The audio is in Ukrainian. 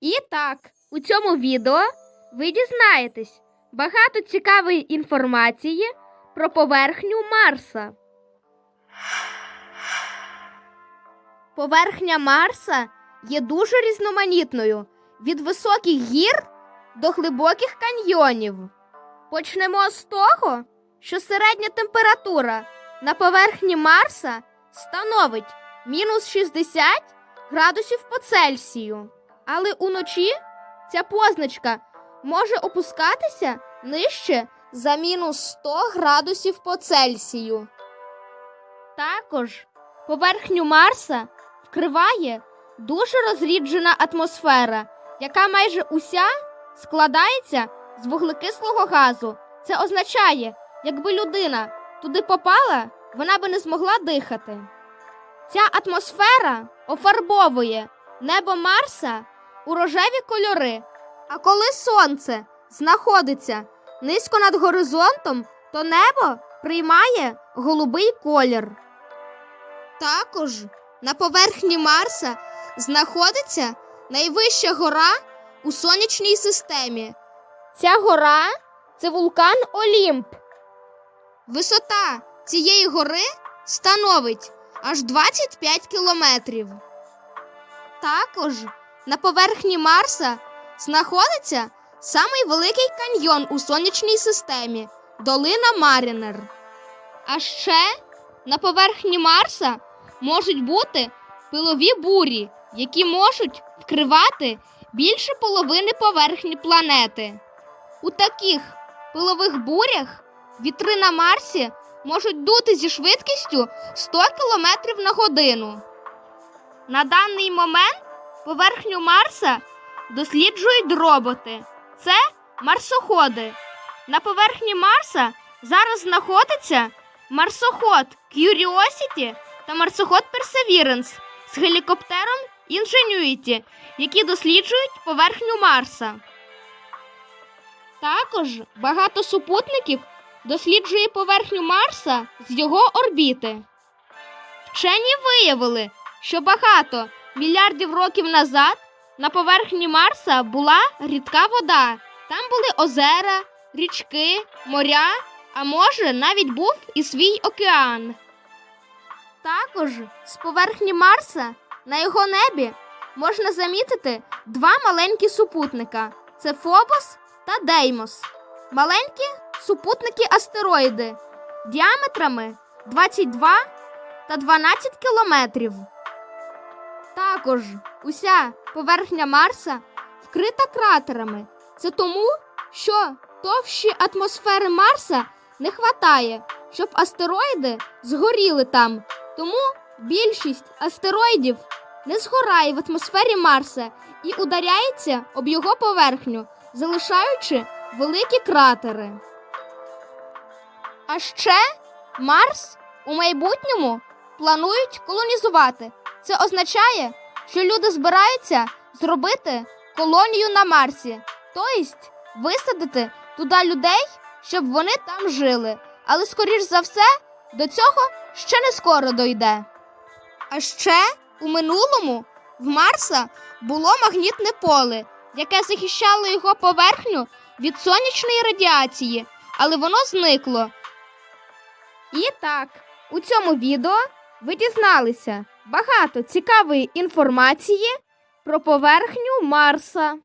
І так, у цьому відео ви дізнаєтесь багато цікавої інформації про поверхню Марса. Поверхня Марса є дуже різноманітною від високих гір до глибоких каньйонів. Почнемо з того, що середня температура на поверхні Марса становить мінус 60 градусів по Цельсію. Але уночі ця позначка може опускатися нижче за мінус 100 градусів по Цельсію. Також поверхню Марса вкриває дуже розріджена атмосфера, яка майже уся складається з вуглекислого газу. Це означає, якби людина туди попала, вона би не змогла дихати. Ця атмосфера офарбовує небо Марса у рожеві кольори. А коли сонце знаходиться низько над горизонтом, то небо приймає голубий колір. Також на поверхні Марса знаходиться найвища гора у сонячній системі. Ця гора це вулкан Олімп. Висота цієї гори становить аж 25 кілометрів. Також на поверхні Марса знаходиться самий великий каньйон у сонячній системі долина Марінер. А ще на поверхні Марса можуть бути пилові бурі, які можуть вкривати більше половини поверхні планети. У таких пилових бурях вітри на Марсі можуть дути зі швидкістю 100 км на годину. На даний момент поверхню Марса досліджують роботи. Це марсоходи. На поверхні Марса зараз знаходиться марсоход Curiosity та марсоход Perseverance з гелікоптером Ingenuity, які досліджують поверхню Марса. Також багато супутників досліджує поверхню Марса з його орбіти. Вчені виявили, що багато мільярдів років назад на поверхні Марса була рідка вода. Там були озера, річки, моря, а може навіть був і свій океан. Також з поверхні Марса на його небі можна замітити два маленькі супутника це Фобос та Деймос. Маленькі супутники астероїди діаметрами 22 та 12 кілометрів. Також уся поверхня Марса вкрита кратерами. Це тому, що товщі атмосфери Марса не хватає, щоб астероїди згоріли там. Тому більшість астероїдів не згорає в атмосфері Марса і ударяється об його поверхню, залишаючи великі кратери. А ще Марс у майбутньому планують колонізувати. Це означає, що люди збираються зробити колонію на Марсі, тобто висадити туди людей, щоб вони там жили. Але, скоріш за все, до цього ще не скоро дойде. А ще у минулому в Марса було магнітне поле, яке захищало його поверхню від сонячної радіації, але воно зникло. І так, у цьому відео ви дізналися багато цікавої інформації про поверхню Марса.